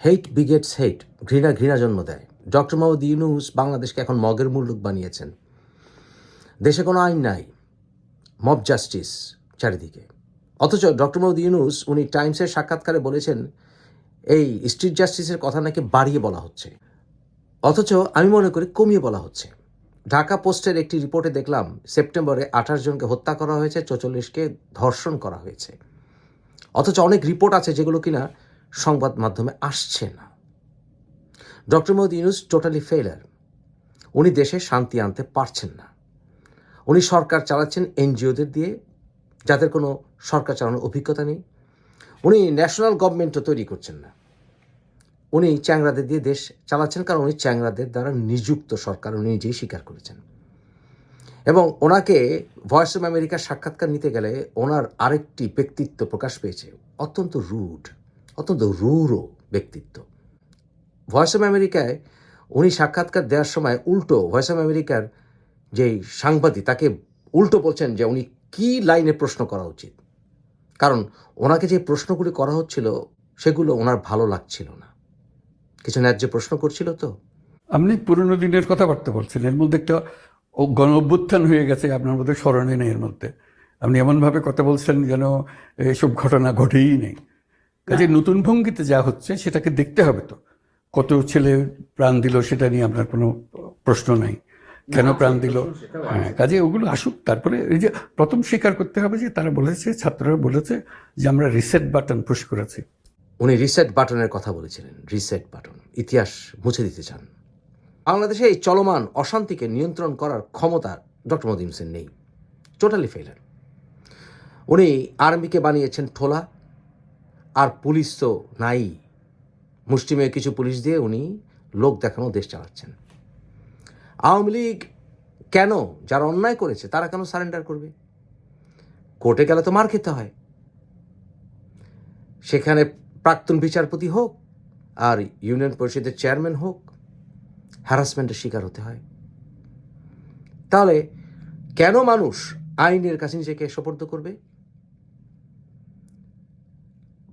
Hate begets hate, ঘৃণা ঘৃণা জন্ম দেয়। ডক্টর মোহাম্মদ ইউনুস বাংলাদেশকে এখন মগের মুল্লুক বানিয়েছেন। দেশে কোনো আইন নাই। মব জাস্টিস চারিদিকে। অথচ ডক্টর মোহাম্মদ ইউনুস, উনি টাইমসের সাক্ষাৎকারে বলেছেন, এই স্ট্রিট জাস্টিসের কথা নাকি বাড়িয়ে বলা হচ্ছে। অথচ আমি মনে করি কমিয়ে বলা হচ্ছে। ঢাকা পোস্টের একটি রিপোর্টে দেখলাম, সেপ্টেম্বরে আঠাশ জনকে হত্যা করা হয়েছে, চৌচল্লিশকে ধর্ষণ করা হয়েছে। অথচ অনেক রিপোর্ট আছে যেগুলো কিনা সংবাদ মাধ্যমে আসছে না। ডক্টর মোহাম্মদ ইউনুস টোটালি ফেলার উনি দেশে শান্তি আনতে পারছেন না। উনি সরকার চালাচ্ছেন এনজিওদের দিয়ে, যাদের কোনো সরকার চালানোর অভিজ্ঞতা নেই। উনি ন্যাশনাল গভর্নমেন্টও তৈরি করছেন না। উনি চ্যাংরাদের দিয়ে দেশ চালাচ্ছেন কারণ উনি চ্যাংরাদের দ্বারা নিযুক্ত সরকার, উনি নিজেই স্বীকার করেছেন। এবং ওনাকে ভয়েস অফ আমেরিকার সাক্ষাৎকার নিতে গেলে ওনার আরেকটি ব্যক্তিত্ব প্রকাশ পেয়েছে, অত্যন্ত রুড অত্যন্ত রূঢ় ব্যক্তিত্ব। ভয়েস অফ আমেরিকায় উনি সাক্ষাৎকার দেওয়ার সময় উল্টো ভয়েস অফ আমেরিকার যেই সাংবাদিক, তাকে উল্টো বলছেন যে উনি কী লাইনে প্রশ্ন করা উচিত? কারণ ওনাকে যে প্রশ্নগুলি করা হচ্ছিল, সেগুলো ওনার ভালো লাগছিল না। কিছু ন্যায্য প্রশ্ন করছিল তো? আপনি পুরনো দিনের কথাবার্তা বলছেন এর মধ্যে একটা গণ অভ্যুত্থান হয়ে গেছে, আপনার মধ্যে স্মরণে নেই এর মধ্যে। আপনি এমনভাবে কথা বলছেন যেন এসব ঘটনা ঘটেই নেই। কাজে নতুন ভঙ্গিতে যা হচ্ছে সেটাকে দেখতে হবে তো। কত ছেলে প্রাণ দিল সেটা নিয়ে আপনার কোনো প্রশ্ন নাই। কেন প্রাণ দিল? হ্যাঁ কাজে ওগুলো আসুক। তারপরে এই যে প্রথম স্বীকার করতে হবে যে তারা বলেছে ছাত্ররা বলেছে যে আমরা রিসেট বাটন পুশ করেছি। উনি রিসেট বাটনের কথা বলেছিলেন। রিসেট বাটন ইতিহাস মুছে দিতে চান। বাংলাদেশে এই চলমান অশান্তিকে নিয়ন্ত্রণ করার ক্ষমতা ডক্টর মোদিম সেন নেই। টোটালি ফেলার উনি আর্মিকে বানিয়েছেন ঠোলা আর পুলিশ তো নাই। মুষ্টিমেয় কিছু পুলিশ দিয়ে উনি লোক দেখানো দেশ চালাচ্ছেন। আওয়ামী লীগ কেন, যারা অন্যায় করেছে, তারা কেন সারেন্ডার করবে? কোর্টে গেলে তো মার খেতে হয়। সেখানে প্রাক্তন বিচারপতি হোক আর ইউনিয়ন পরিষদের চেয়ারম্যান হোক হ্যারাসমেন্টের শিকার হতে হয়। তাহলে কেন মানুষ আইনের কাছে নিজেকে সোপর্দ করবে?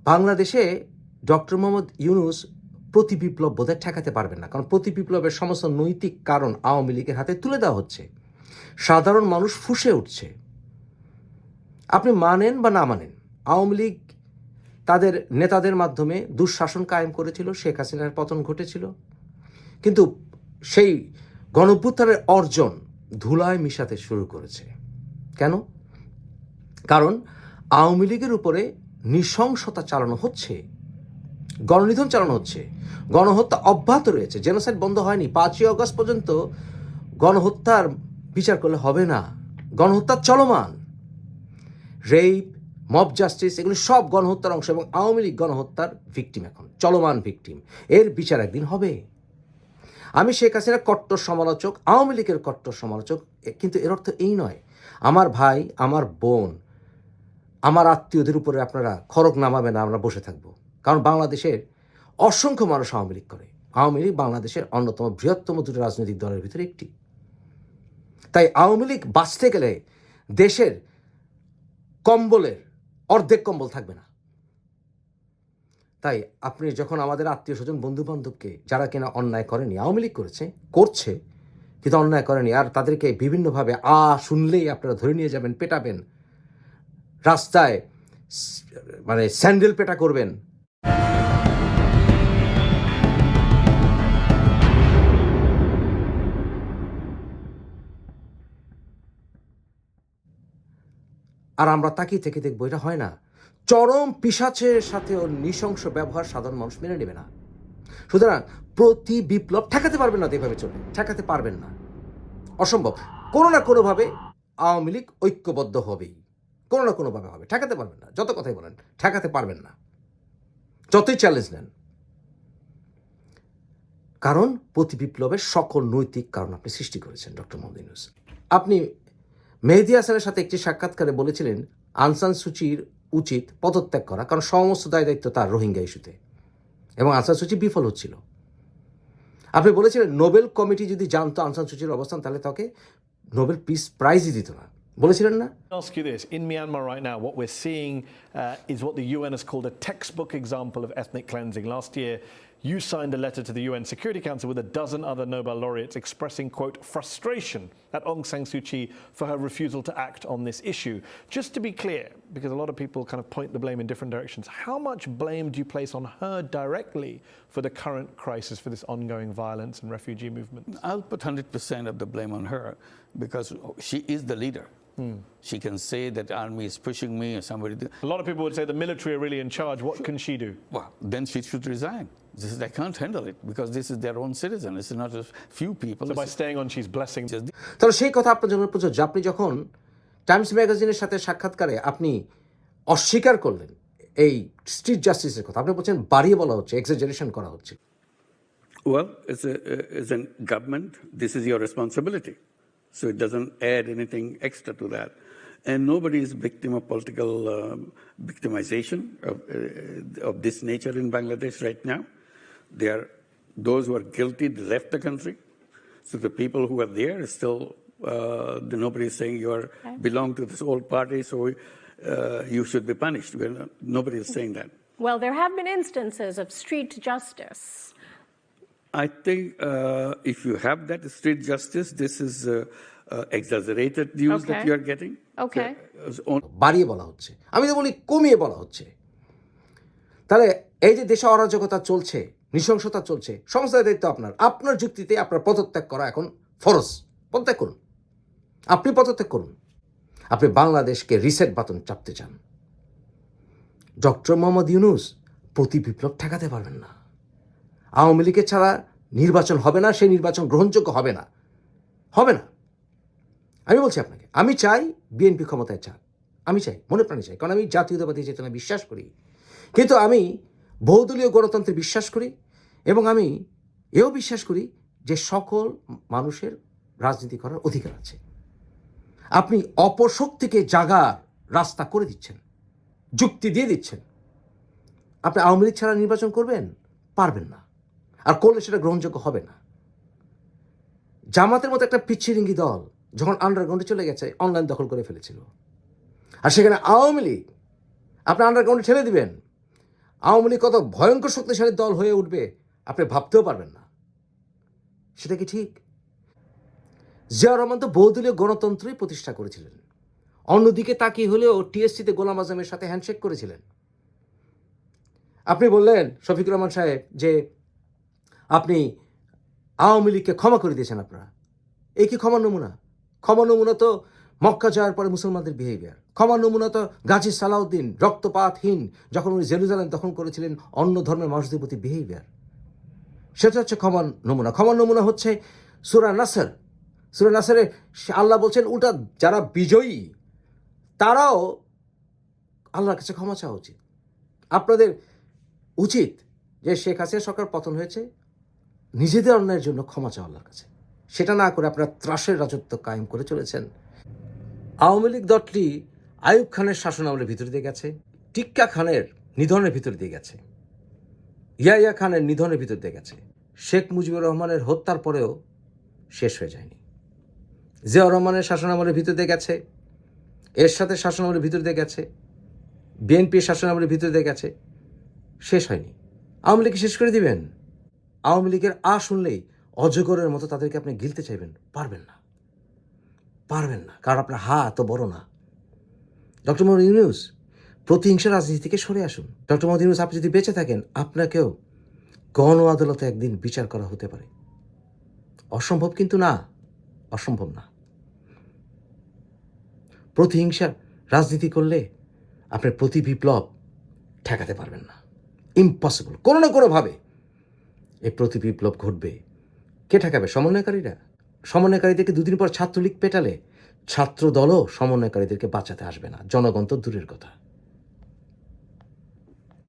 বাংলাদেশে ডক্টর মোহাম্মদ ইউনুস প্রতি বিপ্লব বোধহয় ঠেকাতে পারবেন না। কারণ প্রতি বিপ্লবের সমস্ত নৈতিক কারণ আওয়ামী লীগের হাতে তুলে দেওয়া হচ্ছে। সাধারণ মানুষ ফুঁসে উঠছে। আপনি মানেন বা না মানেন, আওয়ামী লীগ তাদের নেতাদের মাধ্যমে দুঃশাসন কায়েম করেছিল, শেখ হাসিনার পতন ঘটেছিল। কিন্তু সেই গণভ্যুত্থানের অর্জন ধুলায় মিশাতে শুরু করেছে। কেন? কারণ আওয়ামী লীগের উপরে নৃশংসতা চালানো হচ্ছে। গণনিধন চালানো হচ্ছে। গণহত্যা অব্যাহত রয়েছে। জেনোসাইড বন্ধ হয়নি। পাঁচই অগস্ট পর্যন্ত গণহত্যার বিচার করলে হবে না। গণহত্যা চলমান। রেপ মব জাস্টিস এগুলো সব গণহত্যার অংশ এবং আওয়ামী লীগ গণহত্যার ভিকটিম এখন। চলমান ভিকটিম। এর বিচার একদিন হবে। আমি শেখ হাসিনার কট্টর সমালোচক, আওয়ামী লীগের কট্টর সমালোচক কিন্তু এর অর্থ এই নয়। আমার ভাই, আমার বোন আমার আত্মীয়দের উপরে আপনারা খড়ক নামাবেন, আমরা বসে থাকব। কারণ বাংলাদেশের অসংখ্য মানুষ আওয়ামী লীগ করে। আওয়ামী লীগ বাংলাদেশের অন্যতম বৃহত্তম দুটো রাজনৈতিক দলের ভিতরে একটি। তাই আওয়ামী লীগ বাঁচতে গেলে দেশের কম্বলের অর্ধেক কম্বল থাকবে না। তাই আপনি যখন আমাদের আত্মীয় স্বজন বন্ধু বান্ধবকে যারা কিনা অন্যায় করেনি, আওয়ামী লীগ করেছে, করছে, কিন্তু অন্যায় করেনি, আর তাদেরকে বিভিন্নভাবে আ শুনলেই আপনারা ধরে নিয়ে যাবেন, পেটাবেন রাস্তায় মানে স্যান্ডেল পেটা করবেন। আর আমরা তাকিয়ে থেকে দেখব, এটা হয় না। চরম পিসাচের সাথেও নৃশংস ব্যবহার সাধারণ মানুষ মেনে নেবে না। সুতরাং প্রতি বিপ্লব ঠেকাতে পারবেন না এভাবে চলে ঠেকাতে পারবেন না। অসম্ভব। কোনো না কোনোভাবে আওয়ামী লীগ ঐক্যবদ্ধ হবেই। কোনো না কোনোভাবে হবে। ঠেকাতে পারবেন না। যত কথাই বলেন, ঠেকাতে পারবেন না। যতই চ্যালেঞ্জ নেন। কারণ প্রতি বিপ্লবের সকল নৈতিক কারণ আপনি সৃষ্টি করেছেন, ডক্টর মোহাম্মদ ইউনুস। আপনি মেহেদি হাসানের সাথে একটি সাক্ষাৎকারে বলেছিলেন আনসান সুচির উচিত পদত্যাগ করা, কারণ সমস্ত দায় দায়িত্ব তার রোহিঙ্গা ইস্যুতে। এবং আনসান সুচি বিফল হচ্ছিল। আপনি বলেছিলেন, নোবেল কমিটি যদি জানতো আনসান সুচির অবস্থান, তাহলে তাকে নোবেল পিস প্রাইজই দিত না। বলেছিলেন না ask you this. In Myanmar right now, what we're seeing uh, is what the UN has called a textbook example of ethnic cleansing. Last year, You signed a letter to the UN Security Council with a dozen other Nobel laureates expressing, quote, frustration at Aung San Suu Kyi for her refusal to act on this issue. Just to be clear, because a lot of people kind of point the blame in different directions, how much blame do you place on her directly for the current crisis, for this ongoing violence and refugee movement? I'll put 100% of the blame on her because she is the leader. She can say that army is pushing me or somebody. A lot of people would say the military are really in charge. What can she do? Well, then she should resign. This is, I can't handle it because this is their own citizen. It's not a few people. So by staying on, she's blessing তাহলে সেই কথা আপনার জন্য প্রযোজ্য আপনি যখন Times ম্যাগাজিনের সাথে সাক্ষাৎকারে আপনি অস্বীকার করলেন এই স্ট্রিট জাস্টিসের কথা আপনি বলছেন বাড়িয়ে বলা হচ্ছে এক্সাজারেশন করা হচ্ছে Well, as a, as a government, this is your responsibility. So it doesn't add anything extra to that. And nobody is victim of political um, victimization of, uh, of this nature in Bangladesh right now. They are those who are guilty left the country. So the people who are there still uh, nobody is saying you are belong to this old party, so uh, you should be punished. We're nobody is saying that. Well, there have been instances of street justice. I think uh, if you have that street justice, this is uh, uh, exaggerated news okay. that you are getting. Okay. Uh, বাড়িয়ে বলা হচ্ছে। আমি তো বলি কমিয়ে বলা হচ্ছে। তাহলে এই যে দেশে অরাজকতা চলছে নৃশংসতা চলছে সমস্ত দায়িত্ব আপনার। আপনার যুক্তিতে আপনার পদত্যাগ করা এখন ফরজ। পদত্যাগ করুন। আপনি পদত্যাগ করুন। আপনি বাংলাদেশকে রিসেট বাতন চাপতে চান। ডক্টর মোহাম্মদ ইউনুস প্রতি বিপ্লব ঠেকাতে পারবেন না। আওয়ামী লীগের ছাড়া নির্বাচন হবে না, সেই নির্বাচন গ্রহণযোগ্য হবে না। হবে না। আমি বলছি আপনাকে, আমি চাই বিএনপি ক্ষমতায় চান আমি চাই, মনে প্রাণে চাই, কারণ আমি জাতীয়তাবাদী চেতনা বিশ্বাস করি। কিন্তু আমি বহুদলীয় গণতন্ত্রে বিশ্বাস করি এবং আমি এও বিশ্বাস করি যে সকল মানুষের রাজনীতি করার অধিকার আছে। আপনি অপশক্তিকে জাগার রাস্তা করে দিচ্ছেন, যুক্তি দিয়ে দিচ্ছেন। আপনি আওয়ামী লীগ ছাড়া নির্বাচন করবেন, পারবেন না। আর করলে সেটা গ্রহণযোগ্য হবে না। জামাতের মতো একটা পিচ্ছিরিঙ্গি দল যখন আন্ডারগ্রাউন্ডে চলে গেছে অনলাইন দখল করে ফেলেছিল। আর সেখানে আওয়ামী লীগ, আপনি আন্ডারগ্রাউন্ডে ঠেলে দিবেন। আওয়ামী লীগ কত ভয়ঙ্কর শক্তিশালী দল হয়ে উঠবে, আপনি ভাবতেও পারবেন না। সেটা কি ঠিক? জিয়া রহমান তো বহুদলীয় গণতন্ত্রই প্রতিষ্ঠা করেছিলেন। অন্যদিকে তাকিয়ে হলেও টিএসসিতে গোলাম আজমের সাথে হ্যান্ডশেক করেছিলেন। আপনি বললেন, শফিকুর রহমান সাহেব যে আপনি আওয়ামী লীগকে ক্ষমা করে দিয়েছেন আপনারা। এই কি ক্ষমার নমুনা? ক্ষমা নমুনা তো মক্কা যাওয়ার পরে মুসলমানদের বিহেভিয়ার ক্ষমা নমুনা তো গাজী সালাউদ্দিন রক্তপাতহীন যখন উনি জেরুজালেম দখল করেছিলেন অন্য ধর্মের মানুষদের প্রতি বিহেভিয়ার সেটা হচ্ছে ক্ষমা নমুনা। ক্ষমা নমুনা হচ্ছে সুরা নাসর। সুরা নাসরে আল্লাহ বলছেন, উল্টা যারা বিজয়ী, তারাও আল্লাহর কাছে ক্ষমা চাওয়া উচিত। আপনাদের উচিত যে শেখ হাসিনা সরকার পতন হয়েছে নিজেদের অন্যায়ের জন্য ক্ষমা চাওয়া আল্লাহর কাছে। সেটা না করে আপনারা ত্রাসের রাজত্ব কায়েম করে চলেছেন। আওয়ামী লীগ দলটি আয়ুব খানের শাসন শাসনামলের ভিতর দিয়ে গেছে, টিক্কা খানের নিধনের ভিতর দিয়ে গেছে ইয়াইয়া খানের নিধনের ভিতর দিয়ে গেছে। শেখ মুজিবুর রহমানের হত্যার পরেও শেষ হয়ে যায়নি। জিয়াউর রহমানের শাসনামলের ভিতর দিয়ে গেছে এর সাথে শাসনামলের ভিতর দিয়ে গেছে, বিএনপির শাসনামলের ভিতর দিয়ে গেছে, শেষ হয়নি। আওয়ামী লীগ শেষ করে দিবেন? আওয়ামী লীগের আ শুনলেই অজগরের মতো তাদেরকে আপনি গিলতে চাইবেন। পারবেন না। পারবেন না, কারণ আপনার হা এত বড় না। ডক্টর মোহাম্মদ ইউনুস, প্রতিহিংসা রাজনীতি থেকে সরে আসুন। ডক্টর মোহাম্মদ ইউনুস, আপনি যদি বেঁচে থাকেন, আপনাকেও গণ আদালতে একদিন বিচার করা হতে পারে। অসম্ভব কিন্তু না, অসম্ভব না। প্রতিহিংসা রাজনীতি করলে আপনার প্রতি বিপ্লব ঠেকাতে পারবেন না। ইম্পসিবল কোনো না কোনোভাবে। এই প্রতি বিপ্লব ঘটবে। কে ঠেকাবে? সমন্বয়কারীরা? সমন্বয়কারীদেরকে দুদিন পর ছাত্রলীগ পেটালে ছাত্রদলও সমন্বয়কারীদেরকে বাঁচাতে আসবে না। জনগণ তো দূরের কথা।